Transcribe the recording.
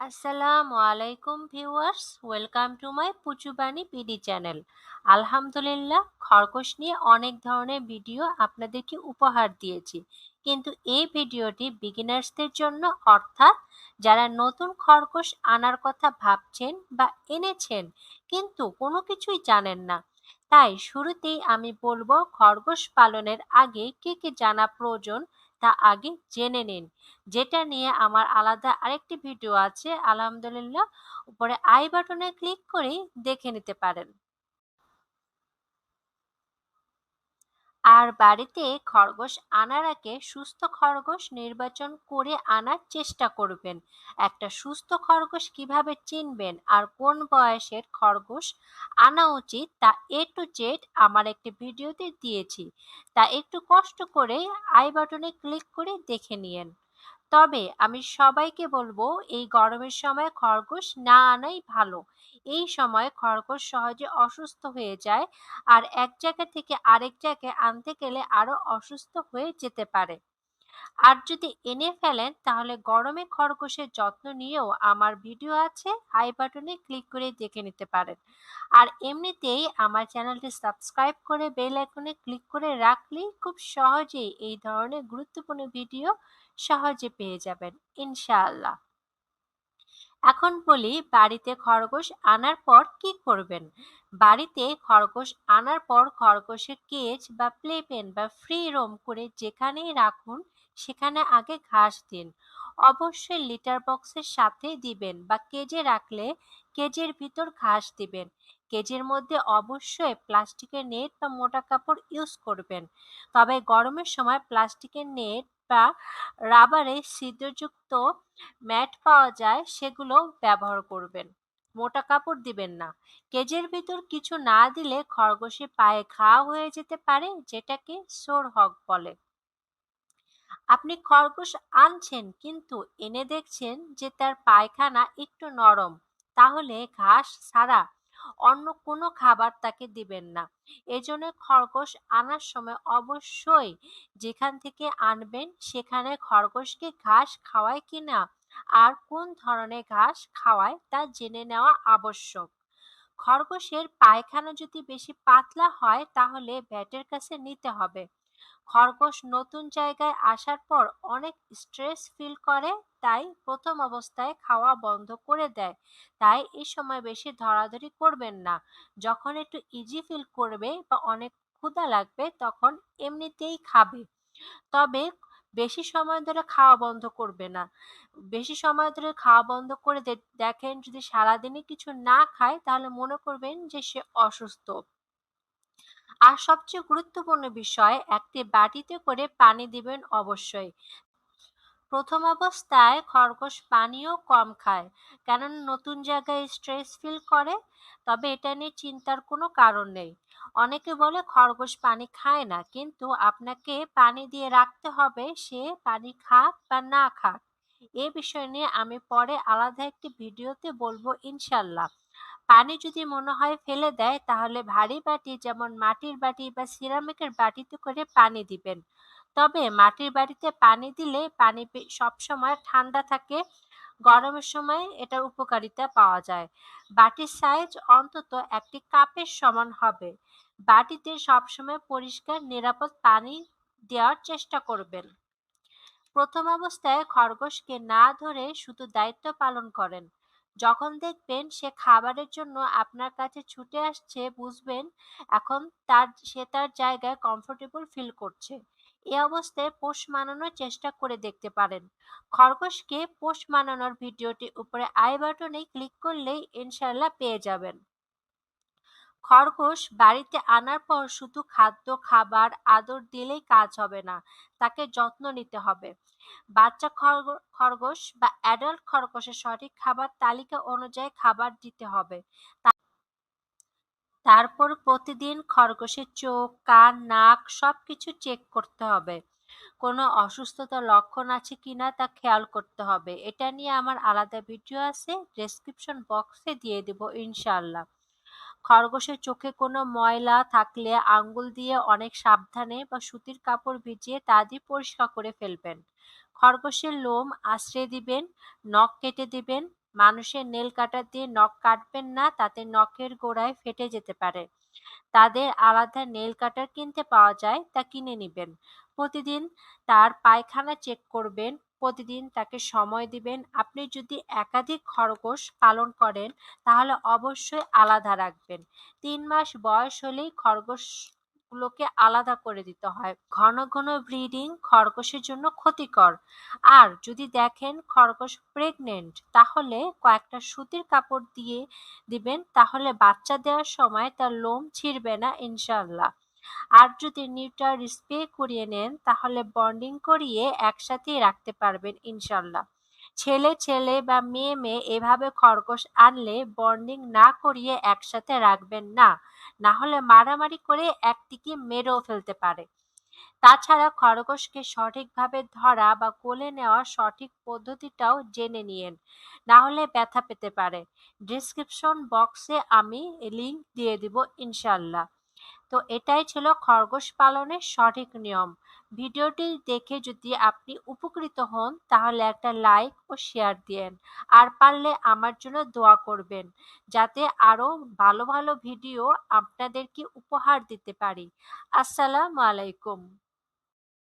আসসালামু আলাইকুম viewers, welcome to my Puchubani PD channel. আলহামদুলিল্লাহ, খরগোশ নিয়ে অনেক ধরনের ভিডিও আপনাদেরকে উপহার দিয়েছি। কিন্তু এই ভিডিওটি বিগিনার্সদের জন্য, অর্থাৎ যারা নতুন খরগোশ আনার কথা ভাবছেন বা এনেছেন, কিন্তু কোনো কিছুই জানেন না তাই শুরুতেই আমি বলব খরগোশ পালনের আগে কি কি জানা প্রয়োজন তা আগে জেনে নিন। যেটা নিয়ে আমার আলাদা আরেকটি ভিডিও আছে, আলহামদুলিল্লাহ। উপরে আই বাটনে ক্লিক করেই দেখে নিতে পারেন। আর বাড়িতে খরগোশ আনার আগে সুস্থ খরগোশ নির্বাচন করে আনার চেষ্টা করবেন। একটা সুস্থ খরগোশ কীভাবে চিনবেন আর কোন বয়সের খরগোশ আনা উচিত তা এ টু জেড আমার একটি ভিডিওতে দিয়েছি। তা একটু কষ্ট করে আই বাটনে ক্লিক করে দেখে নিয়েন। তবে আমি সবাইকে বলব, এই গরমের সময় খরগোশ না আনাই ভালো। এই সময় খরগোশ সহজে অসুস্থ হয়ে যায়, আর এক জায়গা থেকে আরেক জায়গায় আনতে গেলে আরও অসুস্থ হয়ে যেতে পারে। আর যদি এনে ফেলেন, তাহলে গরমে খরগোশের যত্ন নিয়েও আমার ভিডিও আছে, আই বাটনে ক্লিক করে দেখে নিতে পারেন। আর এমনিতেই আমার চ্যানেলটি সাবস্ক্রাইব করে বেল আইকনে ক্লিক করে রাখলেই খুব সহজেই এই ধরনের গুরুত্বপূর্ণ ভিডিও সহজে পেয়ে যাবেন, ইনশাআল্লাহ। এখন বলি, বাড়িতে খরগোশ আনার পর কি করবেন? বাড়িতে খরগোশ আনার পর খরগোশের কেজ বা প্লে পেন বা ফ্রি রোম করে যেখানেই রাখুন সেখানে আগে ঘাস দিন। অবশ্যই লিটার বক্সের সাথেই দিবেন বা কেজে রাখলে কেজের ভিতর ঘাস দিবেন। কেজের মধ্যে অবশ্যই প্লাস্টিকের নেট বা মোটা কাপড় ইউজ করবেন। তবে গরমের সময় প্লাস্টিকের নেট বা রাবারে ছিদ্রযুক্ত ম্যাট পাওয়া যায়, সেগুলো ব্যবহার করবেন। মোটা কাপড় দিবেন না। কেজের ভিতর কিছু না দিলে খরগোশে পায়ে ঘা হয়ে যেতে পারে, যেটাকে সোর হক বলে। আপনি খরগোশ আনছেন কিন্তু এনে দেখছেন যে তার পায়খানা একটু নরম। তাহলে ঘাস ছাড়া অন্য কোনো খাবার তাকে দিবেন না। এজন্য খরগোশ আনার সময় অবশ্যই যেখান থেকে আনবেন সেখানে খরগোশকে ঘাস খাওয়ায় কিনা আর কোন ধরনের ঘাস খাওয়ায় তা জেনে নেওয়া আবশ্যক। খরগোশের পায়খানা যদি বেশি পাতলা হয় তাহলে ভ্যাটের কাছে নিতে হবে। খরগোশ নতুন জায়গায় আসার পর অনেক স্ট্রেস ফিল করে, তাই প্রথম অবস্থায় খাওয়া বন্ধ করে দেয়। তাই এই সময় বেশি ধরাধরি করবেন না। যখন একটু ইজি ফিল করবে বা অনেক ক্ষুধা লাগবে, তখন এমনিতেই খাবে। তবে বেশি সময় ধরে খাওয়া বন্ধ করবে না। বেশি সময় ধরে খাওয়া বন্ধ করে দেখেন যদি সারাদিনই কিছু না খায়, তাহলে মনে করবেন যে সে অসুস্থ। আর সবচেয়ে গুরুত্বপূর্ণ বিষয়, একটি বাটিতে করে পানি দিবেন অবশ্যই। প্রথম অবস্থায় খরগোশ পানিও কম খায়, কেননা নতুন জায়গায় স্ট্রেস ফিল করে, তবে এটা নিয়ে চিন্তার কোনো কারণ নেই। অনেকে বলে খরগোশ পানি খায় না, কিন্তু আপনাকে পানি দিয়ে রাখতে হবে সে পানি খাক বা না খাক। এ বিষয় নিয়ে আমি পরে আলাদা একটি ভিডিওতে বলব ইনশাল্লাহ। পানি যদি মনে হয় ফেলে দেয়, তাহলে ভারী বাটি যেমন মাটির বাটি বা সিরামিকের বাটিতে করে পানি দিবেন। তবে মাটির বাটিতে পানি দিলে পানি সবসময় ঠান্ডা থাকে, গরমের সময় এটার উপকারিতা পাওয়া যায়। বাটির সাইজ অন্তত একটি কাপের সমান হবে। বাটিতে সবসময় পরিষ্কার, নিরাপদ পানি দেওয়ার চেষ্টা করবেন। প্রথম অবস্থায় খরগোশকে না ধরে শুধু দায়িত্ব পালন করেন। যখন দেখবেন সে খাবারের জন্য আপনার কাছে ছুটে আসছে, বুঝবেন এখন তার, সে তার জায়গায় কমফোর্টেবল ফিল করছে। এ অবস্থায় পোষ মানানোর চেষ্টা করে দেখতে পারেন। খরগোশকে পোষ মানানোর ভিডিওটি উপরে আই বাটনে ক্লিক করলেই ইনশাল্লাহ পেয়ে যাবেন। খরগোশ বাড়িতে আনার পর শুধু খাদ্য, খাবার, আদর দিলেই কাজ হবে না, তাকে যত্ন নিতে হবে। বাচ্চা খরগোশ বা অ্যাডাল্ট খরগোশের সঠিক খাবার তালিকা অনুযায়ী খাবার দিতে হবে। তারপর প্রতিদিন খরগোশের চোখ, কান, নাক সবকিছু চেক করতে হবে। কোনো অসুস্থতার লক্ষণ আছে কিনা তা খেয়াল করতে হবে। এটা নিয়ে আমার আলাদা ভিডিও আছে ডেসক্রিপশন বক্সে দিয়ে দেব ইনশাল্লাহ খরগোশের চোখে কোনো ময়লা থাকলে আঙ্গুল দিয়ে অনেক সাবধানে বা সুতির কাপড় ভিজিয়ে তা দিয়ে পরিষ্কার করে ফেলবেন। খরগোশের লোম আশ্রয় দিবেন, নখ কেটে দিবেন। মানুষের নেল কাটার দিয়ে নখ কাটবেন না, তাতে নখের গোড়ায় ফেটে যেতে পারে। তাদের আলাদা নেল কাটার কিনতে পাওয়া যায়, তা কিনে নেবেন। প্রতিদিন তার পায়খানা চেক করবেন প্রতিদিন তাকে সময় দিবেন। আপনি যদি একাধিক খরগোশ পালন করেন, তাহলে অবশ্যই আলাদা রাখবেন। তিন মাস বয়স হলেই খরগোশ গুলোকে আলাদা করে দিতে হয়। ঘন ঘন ব্রিডিং খরগোশের জন্য ক্ষতিকর। আর যদি দেখেন খরগোশ প্রেগনেন্ট, তাহলে কয়েকটা সুতির কাপড় দিয়ে দিবেন, তাহলে বাচ্চা দেওয়ার সময় তার লোম ছিঁড়বে না ইনশাল্লাহ আর যদি নিউটার স্প্রে করিয়ে নেন, তাহলে বন্ডিং করিয়ে একসাথেই রাখতে পারবেন ইনশাল্লাহ। ছেলে ছেলে বা মেয়ে মেয়ে এভাবে খরগোশ আনলে বন্ডিং না করিয়ে একসাথে রাখবেন না না হলে মারামারি করে একটিকে মেরেও ফেলতে পারে। তাছাড়া খরগোশকে সঠিকভাবে ধরা বা কোলে নেওয়ার সঠিক পদ্ধতিটাও জেনে নিন না হলে ব্যথা পেতে পারে। ডিসক্রিপশন বক্সে আমি লিংক দিয়ে দিব ইনশাল্লাহ। তো এটাই ছিল খরগোশ পালনের সঠিক নিয়ম। ভিডিওটি দেখে যদি আপনি উপকৃত হন, তাহলে একটা লাইক ও শেয়ার দিয়েন। আর পারলে আমার জন্য দোয়া করবেন, যাতে আরও ভালো ভালো ভিডিও আপনাদেরকে উপহার দিতে পারি। আসসালামু আলাইকুম।